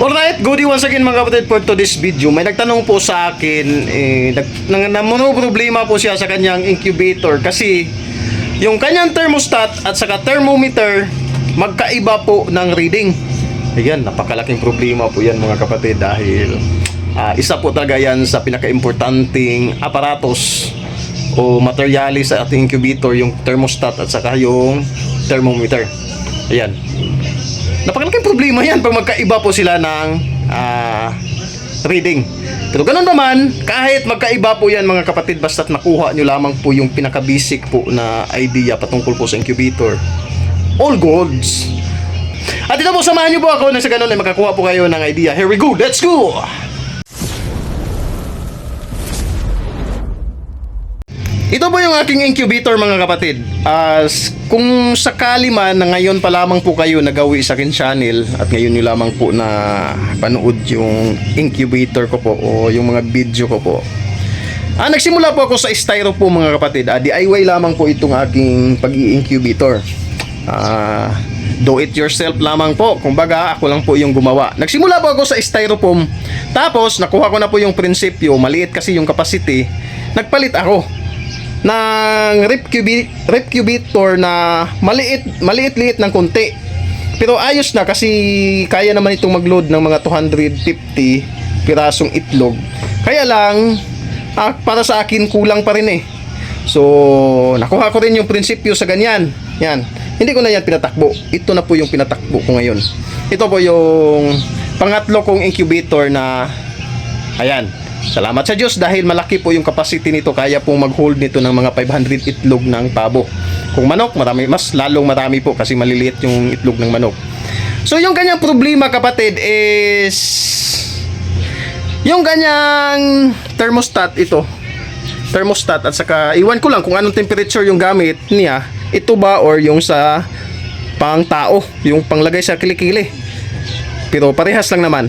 Alright, good once again mga kapatid for to this video. May nagtanong po sa akin, eh, nag, nang, problema po siya sa kanyang incubator kasi yung kanyang thermostat at saka thermometer magkaiba po ng reading. Ayan, napakalaking problema po yan mga kapatid dahil ah, isa po talaga yan sa pinaka-importanting aparatos o materialis sa ating incubator, yung thermostat at saka yung thermometer. Ayan. Napakalaking problema yan pag magkaiba po sila ng ah, reading. Pero ganun naman, kahit magkaiba po yan mga kapatid, basta't nakuha nyo lamang po yung pinaka-basic po na idea patungkol po sa incubator. All goods. At ito po, samahan nyo po ako na sa ganun ay makakuha po kayo ng idea. Here we go, let's go! Ito po yung aking incubator mga kapatid. As kung sakali man na ngayon pa lamang po kayo nagawi sa akin channel at ngayon nyo lamang po na panood yung incubator ko po o yung mga video ko po. Ah, nagsimula po ako sa styro po mga kapatid. Ah, DIY lamang po itong aking pag-i-incubator. Ah, do it yourself lamang po. Kumbaga, ako lang po yung gumawa. Nagsimula po ako sa styrofoam. Tapos, nakuha ko na po yung prinsipyo. Maliit kasi yung capacity. Nagpalit ako ng rip, cubi, rip cubator na maliit maliit-liit ng konti. Pero ayos na kasi kaya naman itong mag-load ng mga 250 pirasong itlog. Kaya lang ah, para sa akin kulang pa rin eh. So, nakuha ko rin yung prinsipyo sa ganyan. Yan. Hindi ko na yan pinatakbo. Ito na po yung pinatakbo ko ngayon. Ito po yung pangatlo kong incubator na ayan. Salamat sa Diyos dahil malaki po yung capacity nito. Kaya pong mag-hold nito ng mga 500 itlog ng pabo. Kung manok, marami, mas lalong marami po kasi maliliit yung itlog ng manok. So yung kanyang problema kapatid is yung kanyang thermostat ito. Thermostat at saka iwan ko lang kung anong temperature yung gamit niya. Ito ba or yung sa pang tao, yung panglagay sa kilikili. Pero parehas lang naman.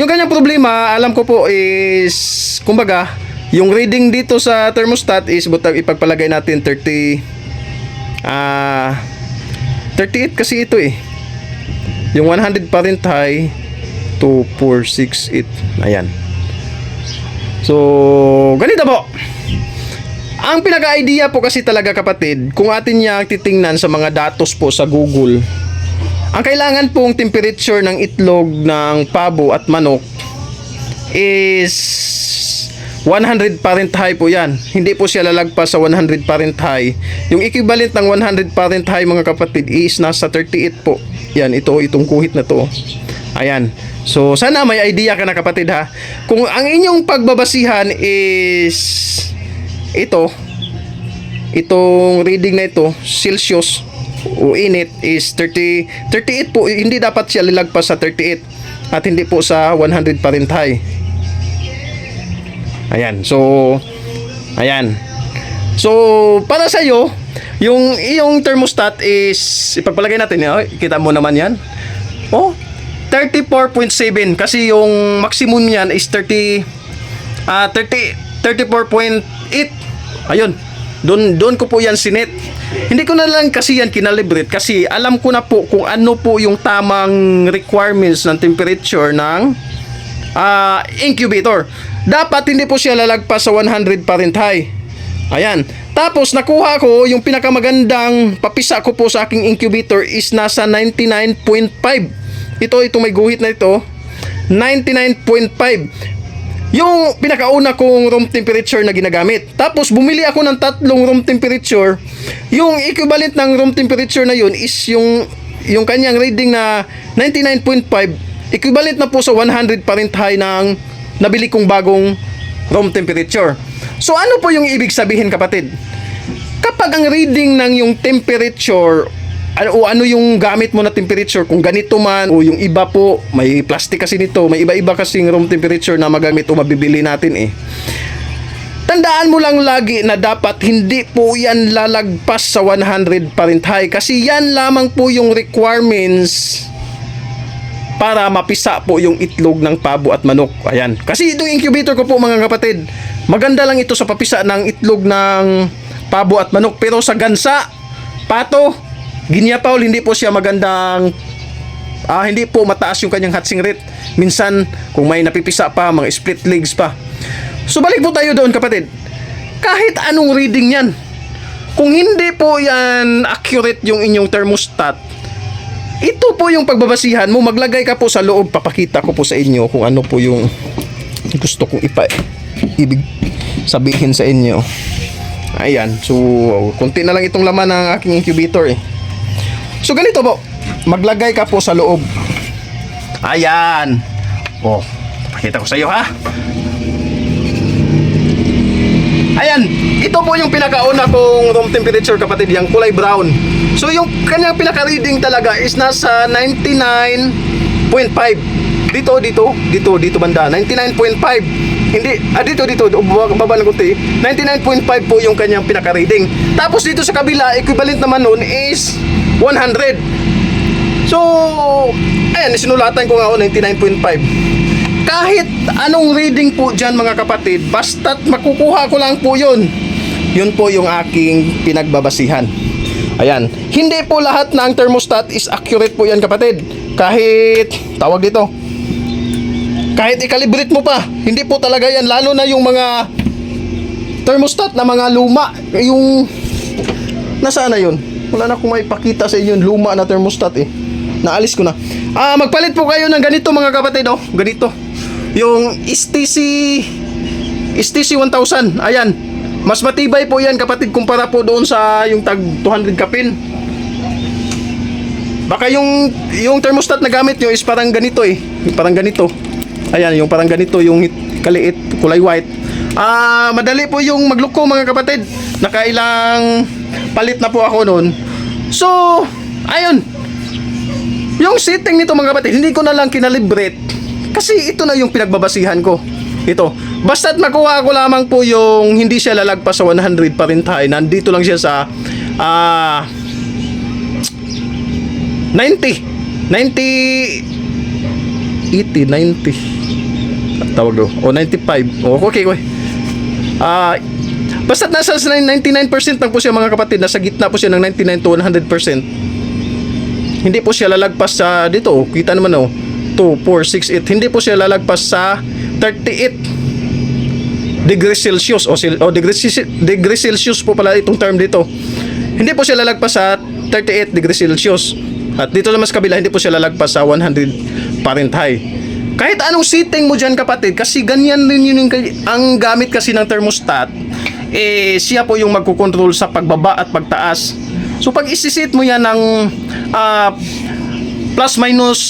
Yung kanyang problema, alam ko po is, kumbaga, yung reading dito sa thermostat is butang ipagpalagay natin 30 ah 38 kasi ito eh. Yung 100 Fahrenheit 2468. Ayan. So, ganito po. Ang pinaka-idea po kasi talaga kapatid, kung atin niya titingnan sa mga datos po sa Google, ang kailangan pong temperature ng itlog ng pabo at manok is 100 Fahrenheit po yan. Hindi po siya lalagpas sa 100 Fahrenheit. Yung equivalent ng 100 Fahrenheit mga kapatid is nasa 38 po. Yan, ito, itong kuhit na to. Ayan. So, sana may idea ka na kapatid ha. Kung ang inyong pagbabasihan is ito, itong reading na ito, Celsius o init is 30 38 po hindi dapat siya lilagpas sa 38 at hindi po sa 100 Fahrenheit ayan so ayan. So para sa iyo yung iyong thermostat is ipagpalagay natin oh, kita mo naman yan. Oh 34.7 kasi yung maximum niyan is 30 ah 30 34.8 ayun doon doon ko po yan sinet hindi ko na lang kasi yan kinalibrate kasi alam ko na po kung ano po yung tamang requirements ng temperature ng ah, incubator. Dapat hindi po siya lalagpas sa 100 Fahrenheit. Ayan. Tapos nakuha ko yung pinakamagandang papisa ko po sa aking incubator is nasa 99.5. Ito, ito may guhit na ito. 99.5 yung pinakauna kong room temperature na ginagamit. Tapos bumili ako ng tatlong room temperature. Yung equivalent ng room temperature na yun is yung yung kanyang reading na 99.5 equivalent na po sa 100 Fahrenheit ng nabili kong bagong room temperature. So ano po yung ibig sabihin kapatid? Kapag ang reading ng yung temperature ano, o ano yung gamit mo na temperature kung ganito man o yung iba po may plastic kasi nito may iba-iba kasing room temperature na magamit o mabibili natin eh tandaan mo lang lagi na dapat hindi po yan lalagpas sa 100 Fahrenheit kasi yan lamang po yung requirements para mapisa po yung itlog ng pabo at manok. Ayan. Kasi itong incubator ko po mga kapatid, maganda lang ito sa papisa ng itlog ng pabo at manok. Pero sa gansa, pato, Ginya Paul, hindi po siya magandang Ah, hindi po mataas yung kanyang hatching rate. Minsan, kung may napipisa pa, mga split legs pa. So balik po tayo doon kapatid. Kahit anong reading yan, kung hindi po yan accurate yung inyong thermostat, ito po yung pagbabasihan mo. Maglagay ka po sa loob. Papakita ko po sa inyo kung ano po yung gusto kong ipa ibig sabihin sa inyo. Ayan. So, konti na lang itong laman ng aking incubator eh. So, ganito po. Maglagay ka po sa loob. Ayan. Oh, pakita ko sa iyo ha. Ayan, ito po yung pinakauna kong room temperature kapatid, yung kulay brown. So yung kanyang pinaka-reading talaga is nasa 99.5. Dito, dito, dito, dito banda, 99.5. Hindi, ah dito, dito, baba, baba ng kunti. 99.5 po yung kanyang pinaka-reading. Tapos dito sa kabila, equivalent naman nun is 100. So, ayan, sinulatan ko nga ako 99.5 kahit anong reading po dyan mga kapatid, basta't makukuha ko lang po yun. Yun po yung aking pinagbabasihan. Ayan. Hindi po lahat ng thermostat is accurate po yan kapatid. Kahit, tawag dito, kahit ikalibrate mo pa, hindi po talaga yan. Lalo na yung mga thermostat na mga luma. Yung, nasaan na yun? Wala na akong maipakita sa inyo yung luma na thermostat eh. Naalis ko na. Ah, magpalit po kayo ng ganito mga kapatid, oh. Ganito. Yung STC STC 1000. Ayan. Mas matibay po 'yan kapatid kumpara po doon sa yung tag 200 kapin. Baka yung yung thermostat na gamit nyo is parang ganito eh. Parang ganito. Ayan, yung parang ganito yung kaliit, kulay white. Ah, madali po yung magluko mga kapatid. Nakailang palit na po ako noon. So, ayun. Yung setting nito mga kapatid, hindi ko na lang kinalibrate kasi ito na yung pinagbabasihan ko. Ito. Basta't makuha ko lamang po yung hindi siya lalagpas sa 100 pa rin tayo. Nandito lang siya sa ah 90. 90 80, 90. Tawag do. O 95. O okay, okay. Ah Basta't nasa 99% lang po siya mga kapatid. Nasa gitna po siya ng 99 to 100% hindi po siya lalagpas sa dito oh, kita naman oh 2, 4, 6, 8 hindi po siya lalagpas sa 38 degrees Celsius o, sil- o degrees, degrees Celsius po pala itong term dito hindi po siya lalagpas sa 38 degrees Celsius at dito naman sa kabila hindi po siya lalagpas sa 100 Fahrenheit kahit anong setting mo dyan kapatid kasi ganyan din yun yung, ang gamit kasi ng thermostat eh siya po yung magkukontrol sa pagbaba at pagtaas. So pag isisit mo yan ng ah, plus minus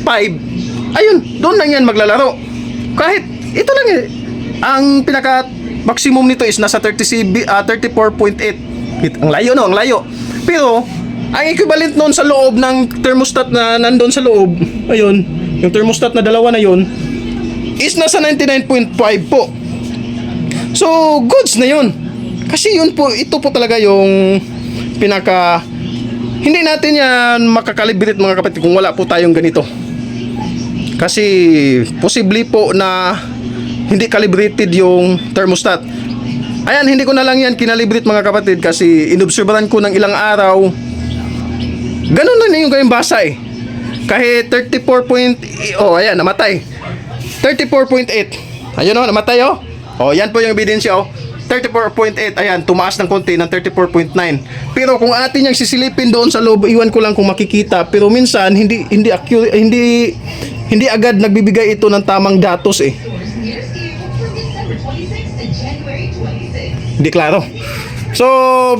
5 ayun doon lang yan maglalaro. Kahit ito lang eh. Ang pinaka maximum nito is nasa 30 CB, ah, 34.8 It- ang layo no ang layo. Pero ang equivalent noon sa loob ng thermostat na nandun sa loob ayun yung thermostat na dalawa na yun is nasa 99.5 po So, goods na yun. Kasi yun po, ito po talaga yung pinaka... Hindi natin yan makakalibrate mga kapatid kung wala po tayong ganito. Kasi posible po na hindi calibrated yung thermostat. Ayan, hindi ko na lang yan kinalibrate mga kapatid kasi inobserbahan ko ng ilang araw. Ganun na yung kayong basa eh. Kahit 34 point... Oh, ayan, namatay. 34.8. Ayun oh, namatay oh. Oh, yan po yung ebidensya oh. 34.8. Ayan, tumaas ng konti ng 34.9. Pero kung atin yung sisilipin doon sa loob, iwan ko lang kung makikita. Pero minsan hindi hindi accurate, hindi hindi agad nagbibigay ito ng tamang datos eh. Hindi klaro. So,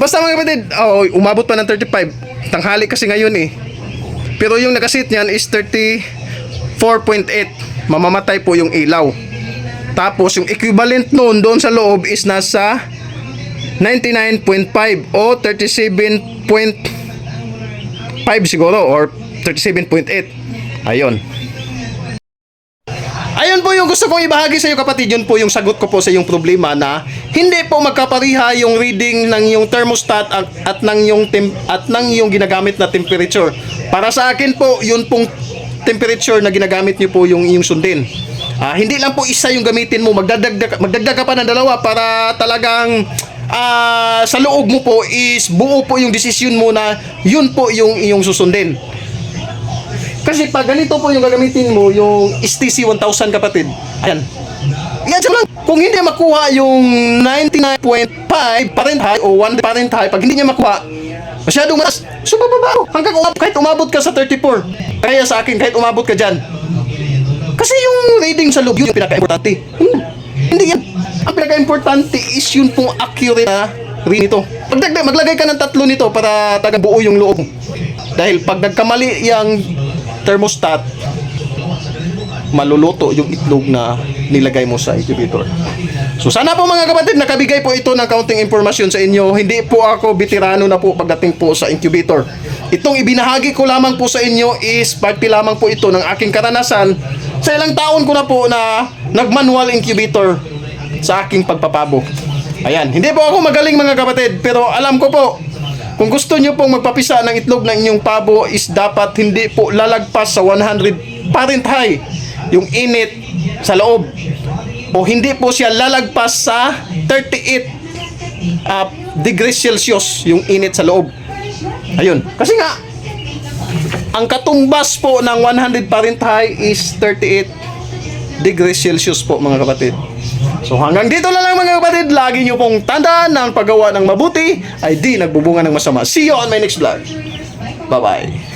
basta mga kapatid, oh, umabot pa ng 35. Tanghali kasi ngayon eh. Pero yung nakasit niyan is 34.8. Mamamatay po yung ilaw. Tapos yung equivalent noon doon sa loob is nasa 99.5 o 37.5 siguro or 37.8. Ayun. Gusto kong ibahagi sa iyo kapatid. Yun po yung sagot ko po sa yung problema na hindi po magkapariha yung reading ng yung thermostat at, at ng yung tem, at ng yung ginagamit na temperature. Para sa akin po, yun pong temperature na ginagamit niyo po yung yung sundin. Ah, hindi lang po isa yung gamitin mo, magdadagdag magdagdag ka pa ng dalawa para talagang ah, sa loob mo po is buo po yung desisyon mo na yun po yung iyong susundin. Kasi pag ganito po yung gagamitin mo, yung STC 1000 kapatid, ayan. Yan siya lang. Kung hindi makuha yung 99.5 Fahrenheit o 1 Fahrenheit, pag hindi niya makuha, masyadong mataas. So, bababa. Hanggang umabot, kahit umabot ka sa 34. Kaya sa akin, kahit umabot ka dyan. Kasi yung reading sa loob, yun yung pinaka-importante. Hmm. Hindi yan. Ang pinaka-importante is yun pong accurate na reading nito. Pagdagdag, maglagay ka ng tatlo nito para taga buo yung loob. Dahil pag nagkamali yung thermostat, maluluto yung itlog na nilagay mo sa incubator. So sana po mga kapatid, nakabigay po ito ng kaunting impormasyon sa inyo. Hindi po ako veterano na po pagdating po sa incubator. Itong ibinahagi ko lamang po sa inyo is parte lamang po ito ng aking karanasan sa ilang taon ko na po na nag-manual incubator sa aking pagpapabo. Ayan, hindi po ako magaling mga kapatid, pero alam ko po, kung gusto nyo pong magpapisa ng itlog ng inyong pabo is dapat hindi po lalagpas sa 100 Fahrenheit yung init sa loob. O hindi po siya lalagpas sa 38 uh, degrees Celsius yung init sa loob. Ayun. Kasi nga, ang katumbas po ng 100 Fahrenheit is 38 degrees Celsius po mga kapatid. So hanggang dito na lang mga kapatid, lagi nyo pong tandaan na ang paggawa ng mabuti ay di nagbubunga ng masama. See you on my next vlog. Bye-bye.